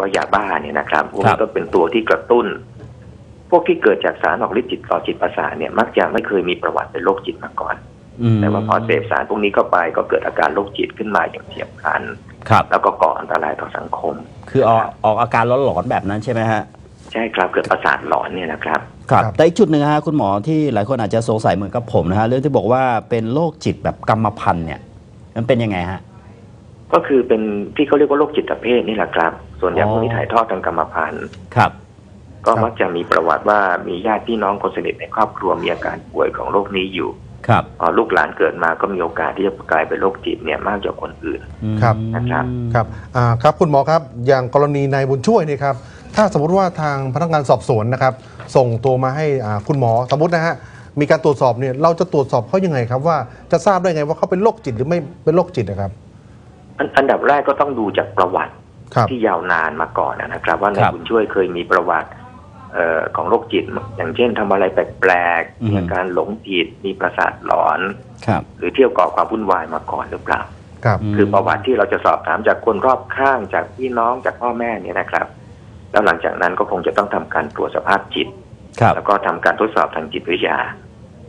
ว่ายาบ้าเนี่ยนะครับพวกครันี้บก็เป็นตัวที่กระตุ้น พวกที่เกิดจากสารออกฤทธิ์จิตต่อจิตประสาทเนี่ยมักจะไม่เคยมีประวัติเป็นโรคจิตมาก่อนมแต่ว่าพอเสพสารพวกนี้เข้าไปก็เกิดอาการโรคจิตขึ้นมาอย่างเฉียบพลันครับ แล้วก็ก่ออันตรายต่อสังคม คือออกออกอาการร้อนหลอนๆแบบนั้นใช่ไหมฮะใช่ครับเกิดประสาทหลอนเนี่ยนะครับครับครับแต่อีกจุดหนึ่งฮะคุณหมอที่หลายคนอาจจะสงสัยเหมือนกับผมนะฮะเรื่องที่บอกว่าเป็นโรคจิตแบบกรรมพันธุ์เนี่ย มันเป็นยังไงฮะก็คือเป็นที่เขาเรียกว่าโรคจิตเภทนี่แหละครับ ส่วนใหญ่อ๋อพวกนี้ถ่ายทอดทางกรรมพันธุ์ครับ ก็ครับมักจะมีประวัติว่ามีญาติพี่น้องคนสนิทในครอบครัวมีอาการป่วยของโรคนี้อยู่ครับพอลูกหลานเกิดมาก็มีโอกาสที่จะกลายเป็นโรคจิตเนี่ยมากกว่าคนอื่นครับนะครับครับอ่าครับคุณหมอครับอย่างกรณีนายบุญช่วยนี่ครับถ้าสมมติว่าทางพนักงานสอบสวนนะครับ ส่งตัวมาให้อ่าคุณหมอสมมตินะฮะมีการตรวจสอบเนี่ยเราจะตรวจสอบเขายังไงครับ ว่าจะทราบได้ไงว่าเขาเป็นโรคจิตหรือไม่เป็นโรคจิตนะครับ อันอันดับแรกก็ต้องดูจากประวัติครับ ที่ยาวนานมาก่อนนะครับ ว่าคนายรับบุญช่วยเคยมีประวัติเอ่อของโรคจิต อย่างเช่นทำอะไรแปลกอืๆมมีอาการหลงจิตมีประสาทหลอนครับหรือเที่ยวก่อความวุ่นวายมาก่อนหรือเปล่าครับมคือประวัติที่เราจะสอบถามจากคนรอบข้างจากพี่น้องจากพ่อแม่เนี่ยนะครับ แล้วหลังจากนั้นก็คงจะต้องทำการตรวจสภาพจิตครับแล้วก็ทำการทดสอบทางจิตวิทยา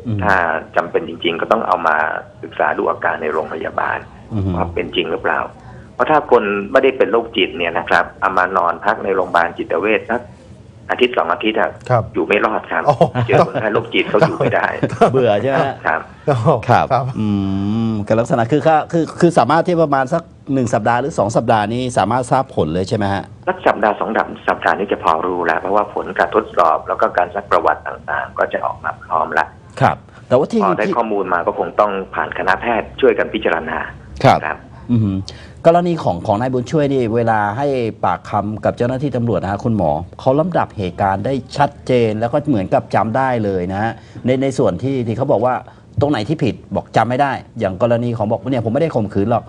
อืมถ้าจำเป็นจริง ๆ ก็ต้องเอามาศึกษาดูอาการในโรงพยาบาลอืมว่าเป็นจริงหรือเปล่าเพ ราะถ้าคนไม่ได้เป็นโรคจิตเนี่ยนะครับเอามานอนพักในโรงพยาบาลจิตเวชสักอาทิตย์สองอาทิตย์อะครับอยู่ไม่รอดครับโอ้เจอคนไข้โรคจิตเขาอยู่ไม่ได้ เบื่อใช่ไหมฮะครับครับ ครับอืมกับลักษณะคือค่าคือคือสามารถที่ประมาณสักหนึ่งสัปดาห์หรือสองสัปดาห์นี้สามารถทราบผลเลยใช่ไหมฮะสักสัปดาห์สองสัปสัปดาห์นี้จะพอรู้แล้วเพราะว่าผลการทดสอบแล้วก็การซักประวัติต่างๆ ก็จะออกมาพร้อมละครับ แต่ว่าที่พอได้ที่ข้อมูลมาก็คงต้องผ่านคณะแพทย์ช่วยกันพิจารณาครับครับอืม กรณีของของนายบุญช่วยนี่เวลาให้ปากคำกับเจ้าหน้าที่ตำรวจนะฮะคุณหมอเขาลำดับเหตุการณ์ได้ชัดเจนแล้วก็เหมือนกับจำได้เลยนะฮะในในส่วนที่ที่เขาบอกว่าตรงไหนที่ผิดบอกจำไม่ได้ อย่างกรณีของบอกว่าเนี่ยผมไม่ได้ข่มขืนหรอก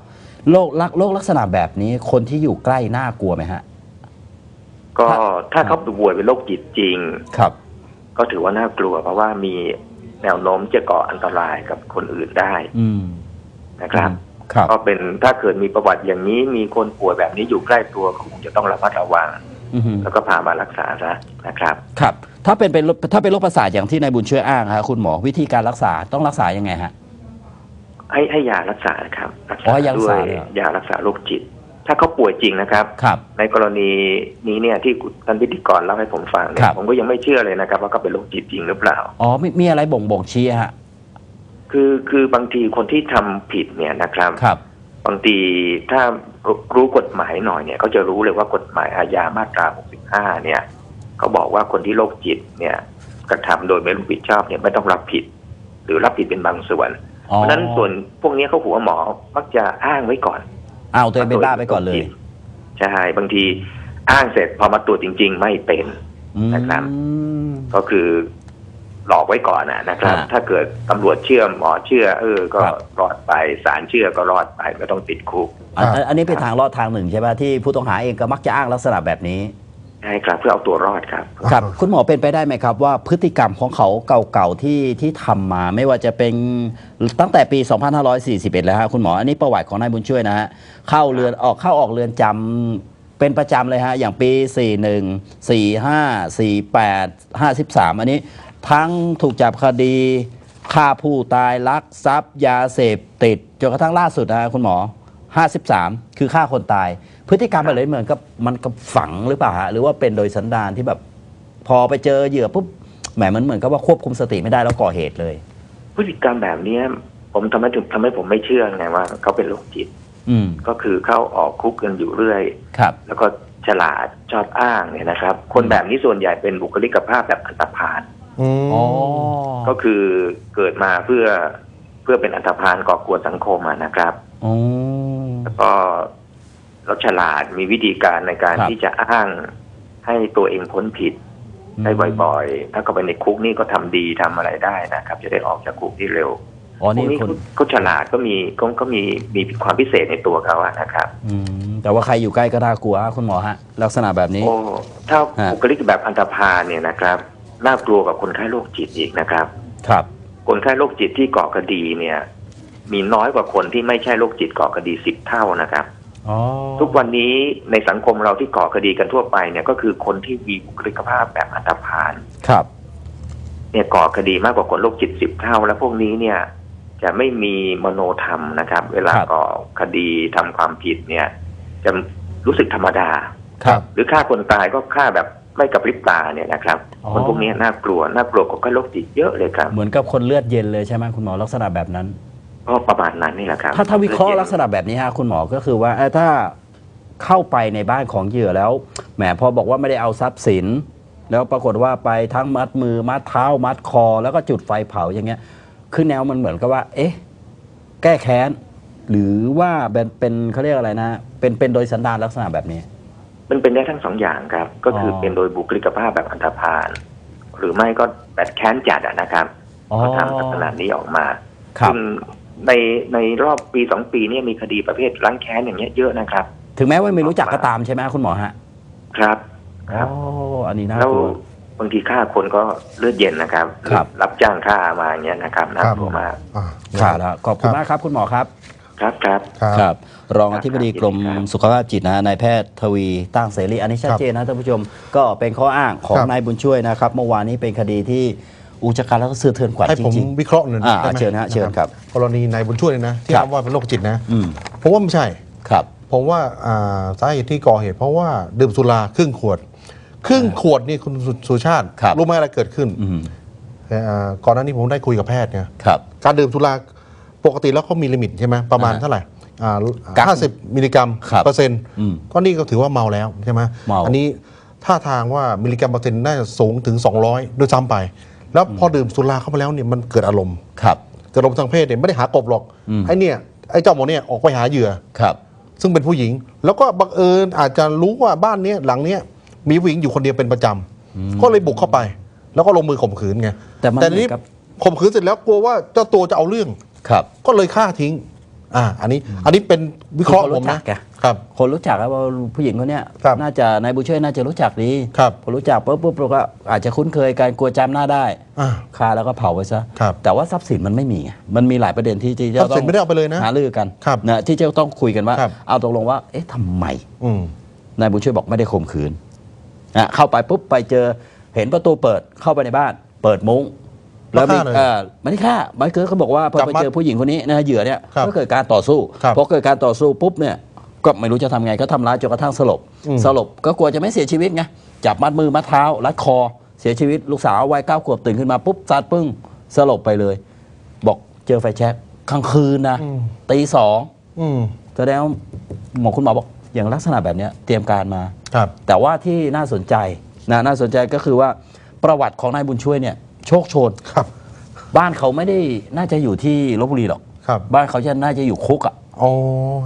โรคลักโรคลักษณะแบบนี้คนที่อยู่ใกล้น่ากลัวไหมฮะ ก็ครับถ้าเขาป่วยเป็นโรคจิตจริงครับ ก็ถือว่าน่ากลัว เพราะว่ามีแนวโน้มจะก่ออันตรายกับคนอื่นได้อืมนะครับครับ ก็เป็นถ้าเกิดมีประวัติอย่างนี้มีคนป่วยแบบนี้อยู่ใกล้ตัวก็คงจะต้องระมัดระวังอืมแล้วก็พามารักษาซะนะครับครับ ถ้าเป็นเป็นถ้าเป็นโรคประสาทอย่างที่นายบุญช่วยอ้างฮะคุณหมอวิธีการรักษาต้องรักษายังไงฮะให้ให้ยารักษาครับรักอ๋ษาอยังด้วรักษายเลยเหรอยารักษาโรคจิต ถ้าเขาป่วยจริงนะครับครับ ในกรณีนี้เนี่ยที่ท่านพิธีกรเล่าให้ผมฟังเนี่ครัยบผมก็ยังไม่เชื่อเลยนะครับ ว่าเขาเป็นโรคจิตจริงหรือเปล่าอ๋อมีมีอะไรบ่งบ่งชี้ฮะ คือคือบางทีคนที่ทำผิดเนี่ยนะครับครับบางทีถ้ารู้กฎหมายหน่อยเนี่ยเขาจะรู้เลยว่ากฎหมายอาญามาตรา 65 เนี่ยเขาบอกว่าคนที่โรคจิตเนี่ยกระทำโดยไม่รู้ผิดชอบเนี่ยไม่ต้องรับผิด หรือรับผิดเป็นบางส่วนอ๋อเพราะฉะนั้นส่วนพวกนี้เขาหัวหมอมักจะอ้างไว้ก่อนเอาตัวเองเป็นบ้าไปก่อนเลยใช่บางทีอ้างเสร็จพอมาตรวจจริง ๆ ไม่เป็นอืมนะครับก็คือ หลอกไว้ก่อนนะนะครับอ่าถ้าเกิดตำรวจเชื่อหมอเชื่อ เออ ก็ครับรอดไปศาลเชื่อก็รอดไปไม่ต้องติดคุกอันอันอันนี้เป็นทางรอดทางหนึ่งใช่ไหมที่ผู้ต้องหาเองก็มักจะอ้างลักษณะแบบนี้ใช่ครับเพื่อเอาตัวรอดครับครับ คุณหมอเป็นไปได้ไหมครับ ว่าพฤติกรรมของเขาเก่าๆที่ที่ทำมาไม่ว่าจะเป็นตั้งแต่ปี 2541 แล้วฮะคุณหมออันนี้ประวัติของนายบุญช่วยนะฮะเข้าเรือนออกเข้าออกเรือนจำเป็นประจำเลยฮะอย่างปี 41 45 48 53 อันนี้ ทั้งถูกจับคดีฆ่าผู้ตายลักทรัพย์ ยาเสพติดจนกระทั่งล่าสุดนะฮะคุณหมอ 53 คือฆ่าคนตาย พฤติกรรมแบบนี้เหมือนกับมันกับฝังหรือเปล่าฮะหรือว่าเป็นโดยสันดานที่แบบ พอไปเจอเหยื่อปุ๊บแหมมันเหมือนกับว่าควบคุมสติไม่ได้แล้วก่อเหตุเลย พฤติกรรมแบบเนี้ย ผมทำให้ถึงทำให้ผมไม่เชื่อไงว่าเขาเป็นโรคจิต อืม ก็คือเข้าออกคุกกันอยู่เรื่อย ครับ แล้วก็ฉลาดชอบอ้างเนี่ยนะครับ คนแบบนี้ส่วนใหญ่เป็นบุคลิกภาพแบบอันตพาล อืมอ๋อก็คือเกิดมาเพื่อเพื่อเป็นอันตพาลก่อกวนสังคมอะนะครับ อ๋อ แล้วก็เราฉลาดมีวิธีการในการครับ ที่จะอ้างให้ตัวเองพ้นผิดได้บ่อยๆ ถ้าเข้าไปในคุกนี่ก็ทำดีทำอะไรได้นะครับ จะได้ออกจากคุกที่เร็วอ๋อพวนี่กนี้คนเขาเขาฉลาดก็มีก็ก็มีมีความพิเศษในตัวเขาอะนะครับ อืมแต่ว่าใครอยู่ใกล้ก็น่ากลัวฮะคุณหมอฮะ ลักษณะแบบนี้ โอ้ถ้าฮะ บุคลิกแบบอันตพาลเนี่ยนะครับ น่ากลัวกับคนไข้โรคจิตอีกนะครับ ครับ คนไข้โรคจิตที่ก่อคดีเนี่ย มีน้อยกว่าคนที่ไม่ใช่โรคจิตก่อคดีสิบเท่านะครับอ๋อทุกวันนี้ในสังคมเราที่ก่อคดีกันทั่วไปเนี่ยก็คือคนที่มีบุคลิกภาพแบบอันธพาลครับ เนี่ยก่อคดีมากกว่าคนโรคจิตสิบเท่า แล้วพวกนี้เนี่ย จะไม่มีมโนธรรมนะครับ เวลาครับก่อคดีทำความผิดเนี่ย จะรู้สึกธรรมดา ครับ หรือฆ่าคนตายก็ฆ่าแบบ ไม่กระพริบตาเนี่ยนะครับอ๋อคนพวกนี้น่ากลัวน่ากลัวกว่าคนโรคจิตเยอะเลยครับ เหมือนกับคนเลือดเย็นเลยใช่ไหมคุณหมอลักษณะแบบนั้นก็ประมาณนั้นนี่แหละครับ ถ้าถ้าวิเคราะห์ลักษณะแบบนี้ฮะคุณหมอก็คือว่าเอ่อถ้าเข้าไปในบ้านของเหยื่อแล้วแหมพอบอกว่าไม่ได้เอาทรัพย์สิน แล้วปรากฏว่าไปทั้งมัดมือมัดเท้ามัดคอ แล้วก็จุดไฟเผาอย่างเงี้ย คือแนวมันเหมือนกับว่า เอ๊ะ แก้แค้น หรือว่าเป็นเป็นเขาเรียกอะไรนะ เป็นเป็นโดยสันดานลักษณะแบบนี้ มันเป็นได้ทั้งสองอย่างครับ ก็คือออ เป็นโดยบุคลิกภาพแบบอันธพาลหรือไม่ก็แบบแค้นจัดอะนะครับอ๋อเขาทำลักษณะนี้ออกมาครับ ซึ่งในในรอบปีสองปีเนี้มีคดีประเภทล้างแค้นอย่างเงี้ยเยอะนะครับ ถึงแม้ว่าไม่รู้จักก็ตามใช่ไหมคุณหมอฮะครับ คอ๋รัอบ อันนี้น่าแล้วกลัว บางทีฆ่าคนก็เลือดเย็นนะครับ ครับ รับจ้างฆ่ามาอย่างเงี้ยนะครับน่ากลัวมาก อ่าครับแล้วขอบคุณมากครับคุณหมอครับ ครับครับครับ ครับ รองอธิบดีกรมครับสุขภาพจิตนะฮะนายแพทย์ทวีตั้งเสรี อันนี้ชัดครับเจนนะท่านผู้ชม ก็เป็นข้ออ้างของครับ นายบุญช่วยนะครับ เมื่อวานนี้เป็นคดีที่อุกชะกันแล้วก็เสือเทือนขวัญให้จผมริง วิเคราะห์หน่อยอ่าได้ไหมเชิญฮะเชิญครับกรณีนายบุญช่วยเนี่ยนะ ที่ครับ อ้างว่าเป็นโรคจิตนะๆอืมผมว่าไม่ใช่ ครับ ผมว่าอ่าสาเหตุที่ก่อเหตุ เพราะว่าดื่มสุราครึ่งขวด ครึ่งขวดนี่คุณสุสุชาติครับ รู้ไหมอะไรเกิดขึ้นอืมแต่อ่าก่อนหน้านี้ผมได้คุยกับแพทย์เนี่ยครับ การดื่มสุรา ปกติแล้วเขามีลิมิตใช่ไหมประมาณอ่าเท่าไหร่อ่ากั๊กห้าสิบมิลลิกรัมครับเปอร์เซ็นต์อืมก็นี่ก็ถือว่าเมาแล้วใช่ไหมเมา อันนี้ท่าทางว่ามิลลิกรัมเปอร์เซ็นต์น่าจะสูงถึง 200 ด้วยซ้ำไป แล้วพอดื่มสุราเข้าไปแล้วเนี่ยมันเกิดอารมณ์ ครับ เกิดอารมณ์ทางเพศเนี่ยไม่ได้หากบหรอกอืม ไอ้เนี่ยไอ้เจ้าหมอเนี่ยออกไปหาเหยื่อ ครับ ซึ่งเป็นผู้หญิง แล้วก็บังเอิญอาจจะรู้ว่าบ้านเนี้ยหลังเนี้ยมีผู้หญิงอยู่คนเดียวเป็นประจำก็เลยบุกเข้าไป แล้วก็ลงมือข่มขืนไงแต่มันทีเหมืนี้อนกับ ข่มขืนเสร็จแล้วกลัวว่าเจ้าตัวจะเอาเรื่อง ครับก็เลยฆ่าทิ้ง อ่า อันนี้ อันนี้เป็นวิเคราะห์คือผเขามรู้จันะกไงครับ คนรู้จักแล้วว่าผู้หญิงคนเนี้ยครับน่าจะนายบุญช่วยน่าจะรู้จักดีครับพอรู้จักปุ๊บปุ๊บเราก็อาจจะคุ้นเคยการกลัวจำหน้าได้อ่าฆ่าแล้วก็เผาไปซะ ครับแต่ว่าทรัพย์สินมันไม่มีไงมันมีหลายประเด็นที่ที่จะทรัพย์ต้อสินงไม่ได้เอาไปเลยนะหาลือกันครับนะที่จะต้องคุยกันว่า ครับ เอาตกลงว่า เอ๊ะทำไม อืม นายบุญช่วยบอกไม่ได้ข่มขืนนะเข้าไปปุ๊บไปเจอเห็นประตูเปิดเข้าไปในบ้าน เปิดมุ้ง แล้วมีฆ่าเลยเออไม่ได้ฆ่าไม่คือเขาบอกว่าพอจับไปมัดเจอผู้หญิงคนนี้นะเหยื่อเนี่ยครับก็เกิดการต่อสู้ครับพอเกิดการต่อสู้ปุ๊บเนี่ยก็ไม่รู้จะทำไงก็ทำร้ายจนกระทั่งสลบอืมสลบก็กลัวจะไม่เสียชีวิตไงจับมัดมือมัดเท้ารัดคอ เสียชีวิตลูกสาววัยเก้าขวบตื่นขึ้นมาปุ๊บซัดปึ้งสลบไปเลย บอกเจอไฟแช็กกลางคืนนะอืมตีสองอืมแสดงว่าหมอคุณหมอบอกอย่างลักษณะแบบเนี้ยเตรียมการมาครับแต่ว่าที่น่าสนใจนะน่าสนใจก็คือว่าประวัติของนายบุญช่วยเนี่ย โชคโชนครับ บ้านเขาไม่ได้น่าจะอยู่ที่ลบบุรีหรอกครับ บ้านเขาจะน่าจะอยู่คุกอะ อ๋อ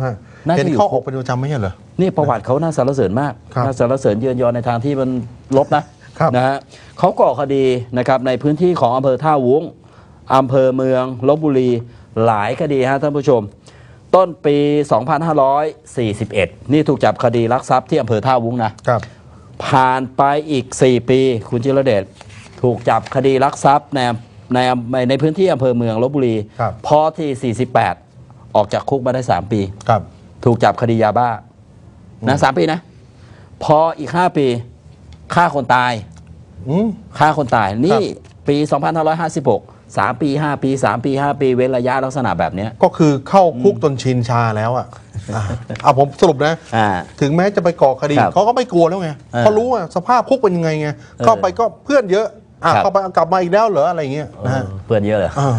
ฮะน่าจะเห็นอยู่ เข้าออกเป็นประจำไม่ใช่เหรอ นี่ประวัติเขาน่าสรรเสริญมาก ครับน่าสรรเสริญเยือนยอในทางที่มันลบนะครับ นะฮะเขาก่อคดีนะครับในพื้นที่ของอำเภอท่าวุ้งอำเภอเมืองลบบุรีหลายคดีฮะท่านผู้ชม ต้นปี 2541 นี่ถูกจับคดีลักทรัพย์ที่อำเภอท่าวุ้งนะ ครับ ผ่านไปอีก 4 ปี คุณจิรเดช ถูกจับคดีลักทรัพย์ในในในพื้นที่อำเภอเมืองลบบุรี ครับ พอที่ 48 ออกจากคุกมาได้ 3 ปี ครับ ถูกจับคดียาบ้านะสามปีนะ พออีก 5 ปีฆ่าคนตาย อืม ฆ่าคนตายนี่ครับปี 2556 3 ปี 5 ปี 3 ปี 5 ปีเว้นระยะลักษณะแบบเนี้ยก็คือเข้าคุกจนชินชาแล้วอะอะอะผมสรุปนะ อ่า ถึงแม้จะไปก่อคดีครับเขาก็ไม่กลัวแล้วไงเออ เขารู้ว่าสภาพคุกเป็นยังไงไงเข้าไปก็เพื่อนเยอะ อะครับเข้าไปกลับมาอีกแล้วเหรออะไรเงี้ยนะฮะเพื่อนเยอะเลยอ่า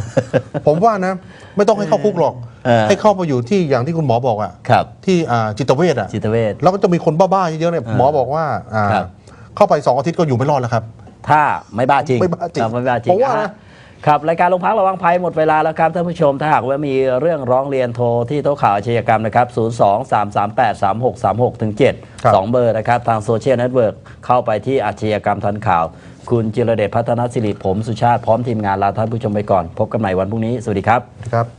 ผมว่านะ ไม่ต้องให้เข้าคุกหรอก เออ ให้เข้าไปอยู่ที่อย่างที่คุณหมอบอกอะครับ ที่อ่าจิตเวชอะจิตเวช แล้วก็จะมีคนบ้าๆเยอะๆเนี่ยเออหมอบอกว่าอ่าครับ เข้าไปสองอาทิตย์ก็อยู่ไม่รอดแล้วครับ ถ้าไม่บ้าจริงไม่บ้าจริงครับไม่บ้าจริงผมว่านะ อะครับรายการลงพักระวังภัยหมดเวลาแล้วครับท่านผู้ชมถ้าหากว่ามีเรื่องร้องเรียนโทรที่โต๊ะข่าวอาชญากรรมนะครับ 0 2 3 3 8 3 6 3 6ถึงครับ7 2 เบอร์นะครับ ทางโซเชียลเน็ตเวิร์กเข้าไปที่อาชญากรรมทันข่าว คุณจิรเดชพัฒนศิริผมสุชาติพร้อมทีมงานลาท่านผู้ชมไปก่อน พบกันใหม่วันพรุ่งนี้ สวัสดีครับครับ